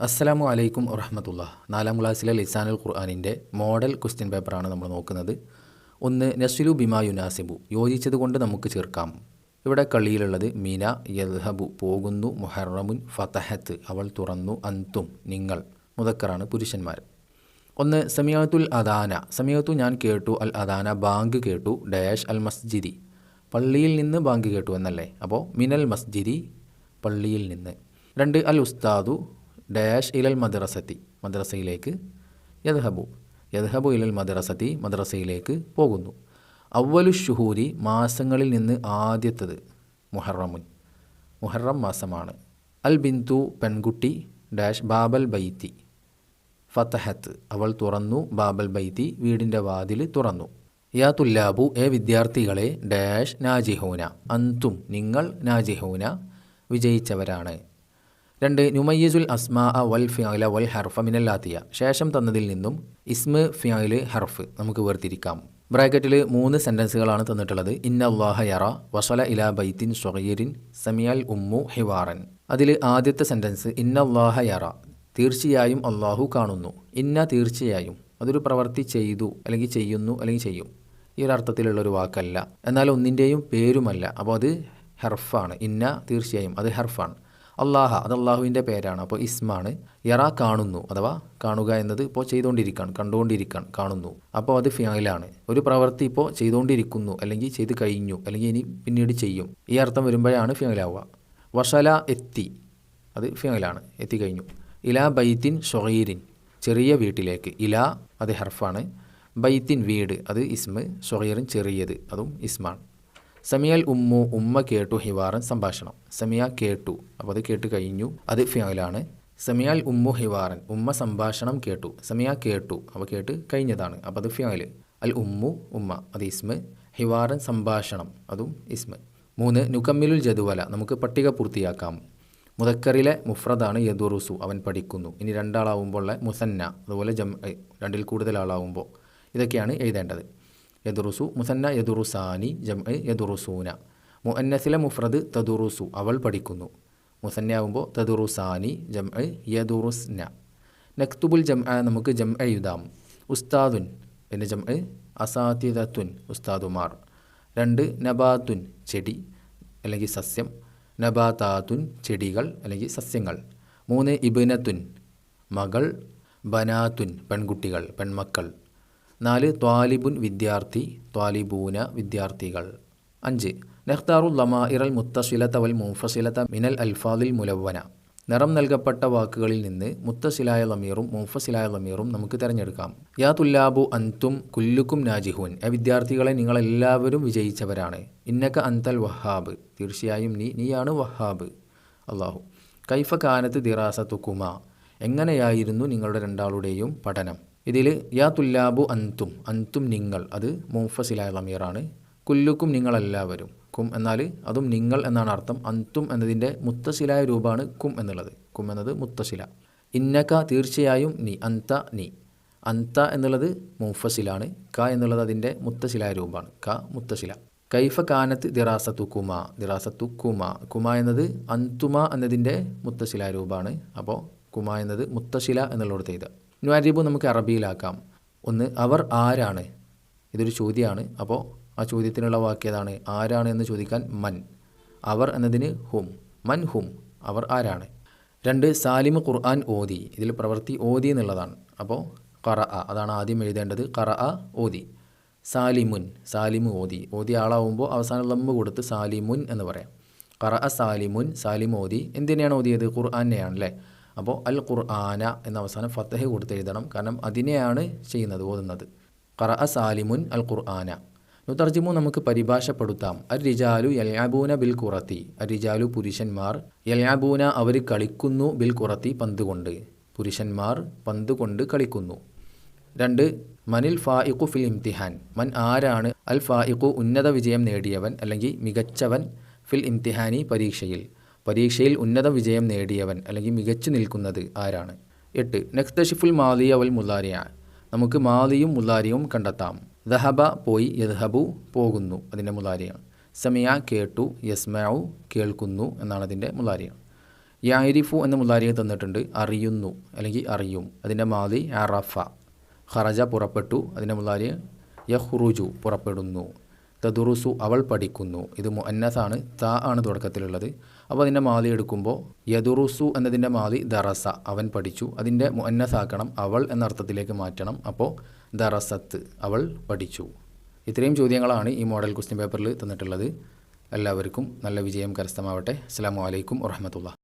അസ്സലാമു അലൈക്കും വറഹമത്തുള്ള നാലാം ക്ലാസ്സിലെ ലിസാനുൽ ഖുർആാനിന്റെ മോഡൽ ക്വസ്റ്റ്യൻ പേപ്പറാണ് നമ്മൾ നോക്കുന്നത്. ഒന്ന് നസ്ലു ബിമാ യുനാസിബു. യോജിച്ചത് കൊണ്ട് നമുക്ക് ചേർക്കാം. ഇവിടെ കളിയിലുള്ളത് മീന യൽഹബു പോകുന്നു മുഹറമുൻ ഫതഹത്ത് അവൾ തുറന്നു അന്തും നിങ്ങൾ മുതക്കറാണ് പുരുഷന്മാർ. ഒന്ന് സമീഅത്തുൽ അദാന. സമീഅത്തു ഞാൻ കേട്ടു അൽ അദാന ബാങ്ക് കേട്ടു ഡാഷ് അൽ മസ്ജിദി. പള്ളിയിൽ നിന്ന് ബാങ്ക് കേട്ടു എന്നല്ലേ? അപ്പോൾ മിനൽ മസ്ജിദി പള്ളിയിൽ നിന്ന്. രണ്ട് അൽ ഉസ്താദു ഡാഷ് ഇലൽ മദ്രസത്തി മദ്രസയിലേക്ക് യദ്ഹബു. യദ്ഹബു ഇലൽ മദ്രസത്തി മദ്രസയിലേക്ക് പോകുന്നു. അവലു ഷുഹൂരി മാസങ്ങളിൽ നിന്ന് ആദ്യത്തത് മുഹറമുൻ. മുഹറം മാസമാണ്. അൽ ബിന്തു പെൺകുട്ടി ഡാഷ് ബാബൽ ബൈത്തി. ഫത്തഹത്ത് അവൾ തുറന്നു ബാബൽ ബൈത്തി വീടിന്റെ വാതിൽ തുറന്നു. യാ തുല്ലാബു എ വിദ്യാർത്ഥികളെ ഡാഷ് നാജിഹൂന. അന്തും നിങ്ങൾ നാജിഹൂന വിജയിച്ചവരാണ്. രണ്ട് നുമയ്യസുൽ അസ്മാ വൽ ഫിയാല വൽ ഹർഫ മിനല്ലാത്തിയ. ശേഷം തന്നതിൽ നിന്നും ഇസ്മ ഫിയാൽ ഹർഫ് നമുക്ക് വേർതിരിക്കാം. ബ്രാക്കറ്റിൽ മൂന്ന് സെന്റൻസുകളാണ് തന്നിട്ടുള്ളത്. ഇന്നല്ലാഹ യറ വസല ഇല ബൈത്തിൻ സ്വഗീരിൻ സമിയൽ ഉമ്മു ഹിവാറൻ. അതിൽ ആദ്യത്തെ സെന്റൻസ് ഇന്നല്ലാഹ യറ. തീർച്ചയായും അള്ളാഹു കാണുന്നു. ഇന്ന തീർച്ചയായും. അതൊരു പ്രവൃത്തി ചെയ്തു അല്ലെങ്കിൽ ചെയ്യുന്നു അല്ലെങ്കിൽ ചെയ്യും. ഈ ഒരു അർത്ഥത്തിലുള്ളൊരു വാക്കല്ല. എന്നാൽ ഒന്നിന്റെയും പേരുമല്ല. അപ്പോൾ അത് ഹെർഫാണ്. ഇന്ന തീർച്ചയായും അത് ഹെർഫാണ്. അള്ളാഹ അത് അള്ളാഹുവിന്റെ പേരാണ്. അപ്പോൾ ഇസ്മാണ് യറ കാണുന്നു അഥവാ കാണുക എന്നത് ഇപ്പോൾ ചെയ്തുകൊണ്ടിരിക്കുകയാണ് കണ്ടുകൊണ്ടിരിക്കുകയാണ് കാണുന്നു. അപ്പോൾ അത് ഫിയാലാണ്. ഒരു പ്രവൃത്തി ഇപ്പോൾ ചെയ്തുകൊണ്ടിരിക്കുന്നു അല്ലെങ്കിൽ ചെയ്ത് കഴിഞ്ഞു അല്ലെങ്കിൽ ഇനി പിന്നീട് ചെയ്യും. ഈ അർത്ഥം വരുമ്പോഴാണ് ഫിയാലാവുക. വഷല എത്തി അത് ഫിയാലാണ് എത്തിക്കഴിഞ്ഞു ഇലാ ബൈത്തിൻ ഷൊഹീരിൻ ചെറിയ വീട്ടിലേക്ക്. ഇലാ അത് ഹർഫാണ്. ബൈത്തിൻ വീട് അത് ഇസ്മ് ഷൊഹീറിൻ ചെറിയത് അതും ഇസ്മാണ്. സമിയൽ ഉമ്മു ഉമ്മ കേട്ടു ഹിവാറൻ സംഭാഷണം. സമിയ കേട്ടു. അപ്പോൾ അത് കേട്ട് കഴിഞ്ഞു. അത് ഫിയാലാണ്. സമിയാൽ ഉമ്മു ഹിവാറൻ ഉമ്മ സംഭാഷണം കേട്ടു. സമിയ കേട്ടു. അപ്പോൾ കേട്ട് കഴിഞ്ഞതാണ്. അപ്പോൾ അത് ഫിയാൽ. അൽ ഉമ്മു ഉമ്മ. അത് ഇസ്മ. ഹിവാറൻ സംഭാഷണം. അതും ഇസ്മ. മൂന്ന് നുക്കമ്മിലുൽ ജദുവല. നമുക്ക് പട്ടിക പൂർത്തിയാക്കാം. മുതക്കറിലെ മുഫ്രദാണ് യദുറുസു. അവൻ പഠിക്കുന്നു. ഇനി രണ്ടാളാവുമ്പോൾ മുസന്ന. അതുപോലെ ജം രണ്ടിൽ കൂടുതൽ ആളാവുമ്പോൾ. ഇതൊക്കെയാണ് എഴുതേണ്ടത്. യദുറുസു മുസന്ന യദുറുസാനി ജം യദുറുസൂന. മുഅന്നസിലെ മുഫ്രദ് തദുറുസു അവൾ പഠിക്കുന്നു. മുസന്നയാവുമ്പോൾ തദുറുസാനി ജം യദുറുസ്ന. നക്തുബുൽ ജം നമുക്ക് ജം എഴുതാം. ഉസ്താദുൻ പിന്നെ ജം അസാത്യതത്വൻ ഉസ്താദുമാർ. രണ്ട് നബാത്തുൻ ചെടി അല്ലെങ്കിൽ സസ്യം. നബാതാത്തുൻ ചെടികൾ അല്ലെങ്കിൽ സസ്യങ്ങൾ. മൂന്ന് ഇബിനത്തുൻ മകൾ. ബനാത്തുൻ പെൺകുട്ടികൾ പെൺമക്കൾ. നാല് ത്വാലിബുൻ വിദ്യാർത്ഥി ത്വാലിബൂന വിദ്യാർത്ഥികൾ. അഞ്ച് നെഹ്താറു ലമാഇറൽ മുത്തശിലത്ത വൽ മുഫസിലത്ത മിനൽ അൽഫാദിൽ മുലവന നിറം നൽകപ്പെട്ട വാക്കുകളിൽ നിന്ന് മുത്തശിലായ ലമീറും മുഫസിലായ ലമീറും നമുക്ക് തിരഞ്ഞെടുക്കാം. യാ തുല്ലാബു അന്തും കുല്ലുക്കും നാജിഹുൻ. എ വിദ്യാർത്ഥികളെ നിങ്ങളെല്ലാവരും വിജയിച്ചവരാണ്. ഇന്നക്ക അന്തൽ വഹാബ്. തീർച്ചയായും നീ നീയാണ് വഹാബ്. അള്ളാഹു. കൈഫ കാനത്ത് ദിറാസത്തുക്കുമ എങ്ങനെയായിരുന്നു നിങ്ങളുടെ രണ്ടാളുടെയും പഠനം? ഇതിൽ യാ തുല്ലാബു അന്തും അന്തും നിങ്ങൾ അത് മുഫസിലായ ലമീറാണ് കുല്ലുക്കും നിങ്ങളെല്ലാവരും കും എന്നാൽ അതും നിങ്ങൾ എന്നാണ് അർത്ഥം. അന്തും എന്നതിന്റെ മുത്തശിലായ രൂപമാണ് കും എന്നുള്ളത്. കും എന്നത് മുത്തശില ഇന്നക തീർച്ചയായും നീ അന്ത നീ. അന്ത എന്നുള്ളത് മുഫസിലാണ് ക എന്നുള്ളത് അതിന്റെ മുത്തശിലായ രൂപമാണ്. ക മുത്തശില കൈഫ കാനത്ത് ദിറാസത്തു കുമ ദിറാസത്തു കുമ കുമ എന്നത് അന്തുമ എന്നതിന്റെ മുത്തശിലായ രൂപമാണ്. അപ്പോൾ കുമ എന്നത് മുത്തശില എന്നുള്ളത് ചെയ്ത. ന്വാരിബു നമുക്ക് അറബിയിലാക്കാം. ഒന്ന് അവർ ആരാണ്? ഇതൊരു ചോദ്യമാണ്. അപ്പോൾ ആ ചോദ്യത്തിനുള്ള വാക്യതാണ് ആരാണ് എന്ന് ചോദിക്കാൻ മൻ. അവർ എന്നതിന് ഹും. മൻ ഹും. അവർ ആരാണ്? രണ്ട് സാലിമ് ഖുർആൻ ഓതി. ഇതിൽ പ്രവൃത്തി ഓതി എന്നുള്ളതാണ്. അപ്പോൾ കറ അതാണ് ആദ്യം എഴുതേണ്ടത്. കറ ഓതി. സാലിമുൻ സാലിമു ഓതി. ഓതി ആളാവുമ്പോൾ അവസാനം ലമ്മ് കൊടുത്ത് സാലിമുൻ എന്ന് പറയാം. കറ സാലിമുൻ സാലിമു ഓതി. എന്തിനെയാണ് ഓതിയത്? ഖുർആാനെയാണ് അല്ലേ? അപ്പോൾ അൽ ഖുർആന എന്ന അവസാനം ഫത്തഹ കൊടുത്ത് എഴുതണം. കാരണം അതിനെയാണ് ചെയ്യുന്നത് ഓതുന്നത്. അ സാലിമുൻ അൽ ഖുർആന. നുതർജിമു നമുക്ക് പരിഭാഷപ്പെടുത്താം. അർ റിജാലു യൽയാബൂന ബിൽ കുറത്തി അർ റിജാലു പുരുഷന്മാർ യൽയാബൂന അവർ കളിക്കുന്നു ബിൽ കുറത്തി പന്തുകൊണ്ട്. പുരുഷന്മാർ പന്തുകൊണ്ട് കളിക്കുന്നു. രണ്ട് മനിൽ ഫായിഖു ഫിൽ ഇംതിഹാൻ. മൻ ആരാണ് അൽ ഫായിഖു ഉന്നത വിജയം നേടിയവൻ അല്ലെങ്കിൽ മികച്ചവൻ ഫിൽ ഇംതിഹാനി പരീക്ഷയിൽ? പരീക്ഷയിൽ ഉന്നത വിജയം നേടിയവൻ അല്ലെങ്കിൽ മികച്ചു നിൽക്കുന്നത് ആരാണ്? എട്ട്. നെക്തഷിഫുൽ മാലിയ വൽ മുല്ലാരിയ നമുക്ക് മാലിയും മുല്ലാരിയും കണ്ടെത്താം. ദഹബ പോയി യദ്ഹബു പോകുന്നു അതിന്റെ മുലാരിയാണ് സമിയ കേട്ടു യസ്മാവു കേൾക്കുന്നു എന്നാണ് അതിന്റെ മുലാരിയാണ് യാരിഫു എന്ന മുതാരിയെ തന്നിട്ടുണ്ട് അറിയുന്നു അല്ലെങ്കിൽ അറിയും. അതിന്റെ മാലി അറഫ. ഖറജ പുറപ്പെട്ടു അതിന്റെ മുതാരി യഹ്റുജു പുറപ്പെടുന്നു. തദുറുസു അവൾ പഠിക്കുന്നു. ഇത് മുഅന്നസാണ്. ത ആണ് തുടക്കത്തിലുള്ളത്. അപ്പോൾ അതിന്റെ മാലി എടുക്കുമ്പോൾ യദുറുസു എന്നതിന്റെ മാലി ദറസ. അവൻ പഠിച്ചു. അതിന്റെ മുഅന്നസാക്കണം അവൾ എന്ന അർത്ഥത്തിലേക്ക് മാറ്റണം. അപ്പോൾ ദറസത്ത് അവൾ പഠിച്ചു. ഇത്രയും ചോദ്യങ്ങളാണ് ഈ മോഡൽ ക്വസ്റ്റ്യൻ പേപ്പറിൽ തന്നിട്ടുള്ളത്. എല്ലാവർക്കും നല്ല വിജയം കരസ്ഥമാവട്ടെ. അസ്സാം വലൈക്കും വറഹമത്തുള്ള